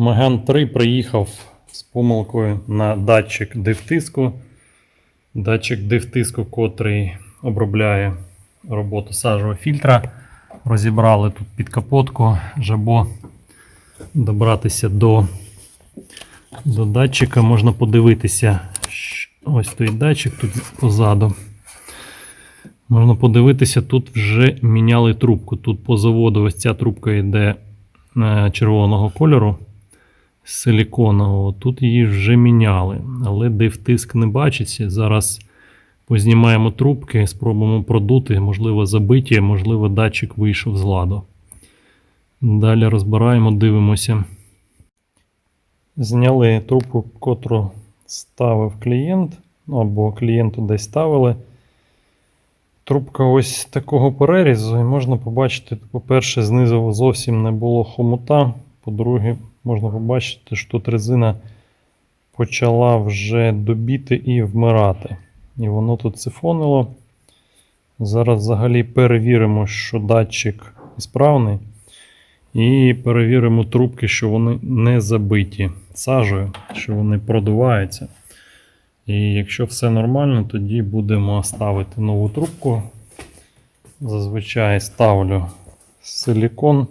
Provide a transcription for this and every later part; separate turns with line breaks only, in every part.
Меган 3 приїхав з помилкою на датчик дифтиску. Датчик дифтиску, котрий обробляє роботу сажового фільтра. Розібрали тут під капотку, жабо добратися до, до датчика. Можна подивитися. Ось стоїть датчик тут позаду. Можна подивитися, тут вже міняли трубку. Тут по заводу ось ця трубка йде е, червоного кольору силіконового. Тут її вже міняли, але дифтиск не бачиться. Зараз познімаємо трубки, спробуємо продути, можливо, забиті, можливо, датчик вийшов з ладу. Далі розбираємо, дивимося. Зняли трубку, котру ставив клієнт, ну, або клієнту десь ставили. Трубка ось такого перерізу, і можна побачити, по-перше, знизу зовсім не було хомута. По-друге, можна побачити, що тут резина почала вже добіти і вмирати. І воно тут сифонило. Зараз взагалі перевіримо, що датчик справний. І перевіримо трубки, що вони не забиті сажею, що вони продуваються. І якщо все нормально, тоді будемо ставити нову трубку. Зазвичай ставлю силікон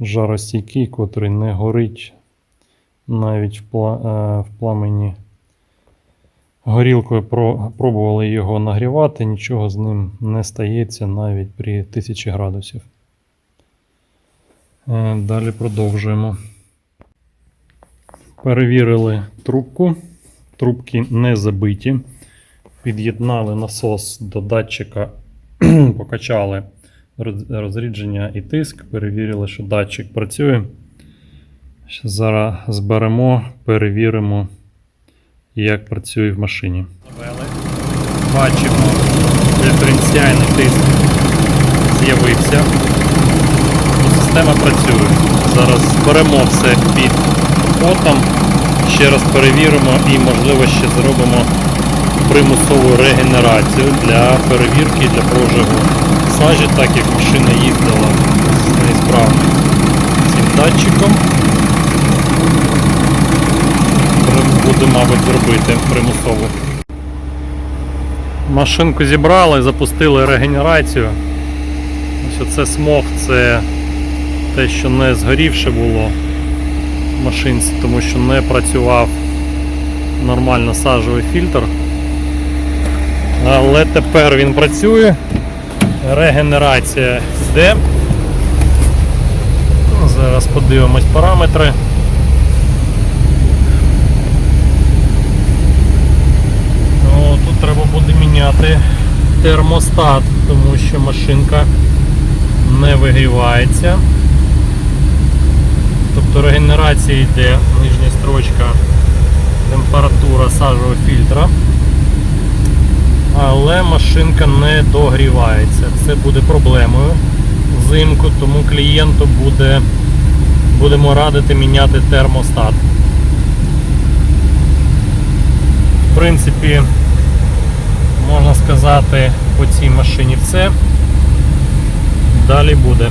жаростійкий, котрий не горить навіть в, е, пламені. Горілкою пробували його нагрівати, нічого з ним не стається навіть при 1000 градусів. Е, Далі продовжуємо. Перевірили трубку. Трубки не забиті. Під'єднали насос до датчика, покачали розрідження і тиск. Перевірили, що датчик працює. Зараз зберемо, перевіримо, як працює в машині. Бачимо, диференціальний тиск з'явився. Система працює. Зараз зберемо все під капотом. Ще раз перевіримо і, можливо, ще зробимо примусову регенерацію для перевірки для прожигу сажі, так як машина їздила з неісправним цим датчиком. Буде, мабуть, зробити примусово. Машинку зібрали, запустили регенерацію. Ось оце смог, це те, що не згорівше було в машинці, тому що не працював нормально сажовий фільтр. Але тепер він працює. Регенерація йде. Зараз подивимось параметри. Ну, тут треба буде міняти термостат, тому що машинка не вигрівається. Тобто регенерація йде, нижня строчка, температура сажового фільтра. Але машинка не догрівається. Це буде проблемою взимку, тому клієнту буде, будемо радити міняти термостат. В принципі, можна сказати, по цій машині все. Далі буде.